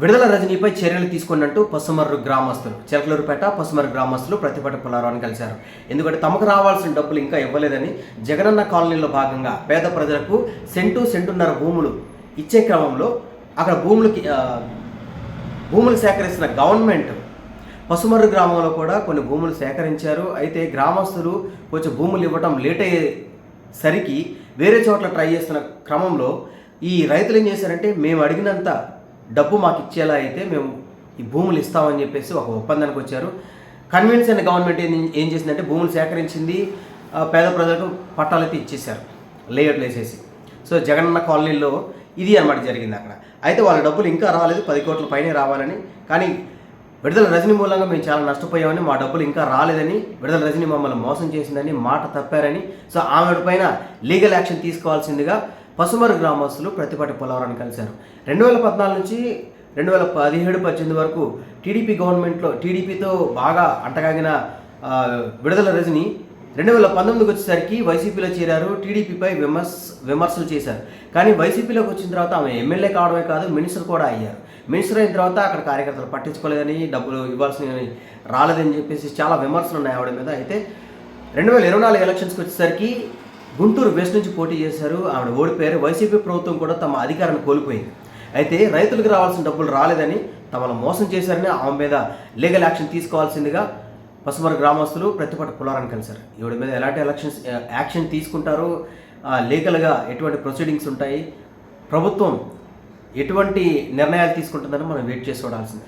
విడుదల రజనీపై చర్యలు తీసుకున్నట్టు పసుమర్రు గ్రామస్తులు చిలకలూరుపేట పసుమర్రు గ్రామస్తులు ప్రతిభట పులారాన్ని కలిశారు. ఎందుకంటే తమకు రావాల్సిన డబ్బులు ఇంకా ఇవ్వలేదని జగనన్న కాలనీలో భాగంగా పేద ప్రజలకు సెంటు సెంటున్నర భూములు ఇచ్చే క్రమంలో అక్కడ భూములకి భూములు సేకరిస్తున్న గవర్నమెంట్ పసుమర్రు గ్రామంలో కూడా కొన్ని భూములు సేకరించారు. అయితే గ్రామస్తులు కొంచెం భూములు ఇవ్వటం లేట్ అయ్యేసరికి వేరే చోట్ల ట్రై చేస్తున్న క్రమంలో ఈ రైతులు ఏం చేశారంటే మేము అడిగినంత డబ్బు మాకు ఇచ్చేలా అయితే మేము ఈ భూములు ఇస్తామని చెప్పేసి ఒక ఒప్పందానికి వచ్చారు. కన్విన్స్ అయిన గవర్నమెంట్ ఏం ఏం చేసిందంటే భూములు సేకరించింది పేద ప్రజలకు పట్టాలైతే ఇచ్చేసారు ఇచ్చేశారు. లేఅవుట్లు వేసేసి. సో జగనన్న కాలనీలో ఇది అనమాట జరిగింది అక్కడ. అయితే వాళ్ళ డబ్బులు ఇంకా రాలేదు పది కోట్ల పైనే రావాలని. కానీ విడుదల రజనీ మూలంగా మేము చాలా నష్టపోయామని మా డబ్బులు ఇంకా రాలేదని విడుదల రజనీ మమ్మల్ని మోసం చేసిందని మాట తప్పారని. సో ఆమె పైన లీగల్ యాక్షన్ తీసుకోవాల్సిందిగా పసుమరు గ్రామస్తులు ప్రతిపాటి పోలవరాన్ని కలిశారు. రెండు వేల పద్నాలుగు నుంచి రెండు వేల పదిహేడు పద్దెనిమిది వరకు టీడీపీ గవర్నమెంట్లో టీడీపీతో బాగా అంటగాగిన విడుదల రజని రెండు వేల పంతొమ్మిదికి వచ్చేసరికి వైసీపీలో చేరారు. టీడీపీపై విమర్శ విమర్శలు చేశారు. కానీ వైసీపీలోకి వచ్చిన తర్వాత ఆమె ఎమ్మెల్యే కావడమే కాదు మినిస్టర్ కూడా అయ్యారు. మినిస్టర్ అయిన తర్వాత అక్కడ కార్యకర్తలు పట్టించుకోలేదని డబ్బులు ఇవ్వాల్సిందని రాలేదని చెప్పేసి చాలా విమర్శలు ఉన్నాయి ఆవిడ మీద. అయితే రెండు వేల ఇరవై నాలుగు ఎలక్షన్స్కి వచ్చేసరికి గుంటూరు వెస్ట్ నుంచి పోటీ చేశారు. ఆవిడ ఓడిపోయారు. వైసీపీ ప్రభుత్వం కూడా తమ అధికారాన్ని కోల్పోయింది. అయితే రైతులకు రావాల్సిన డబ్బులు రాలేదని తమను మోసం చేశారని ఆమె మీద లీగల్ యాక్షన్ తీసుకోవాల్సిందిగా పసుమరు గ్రామస్తులు ప్రతిపట పులారాన్ని కలిశారు. ఈవిడ మీద ఎలాంటి ఎలక్షన్స్ యాక్షన్ తీసుకుంటారో? లీగల్గా ఎటువంటి ప్రొసీడింగ్స్ ఉంటాయి? ప్రభుత్వం ఎటువంటి నిర్ణయాలు తీసుకుంటుందని మనం వెయిట్ చేసి చూడాల్సింది.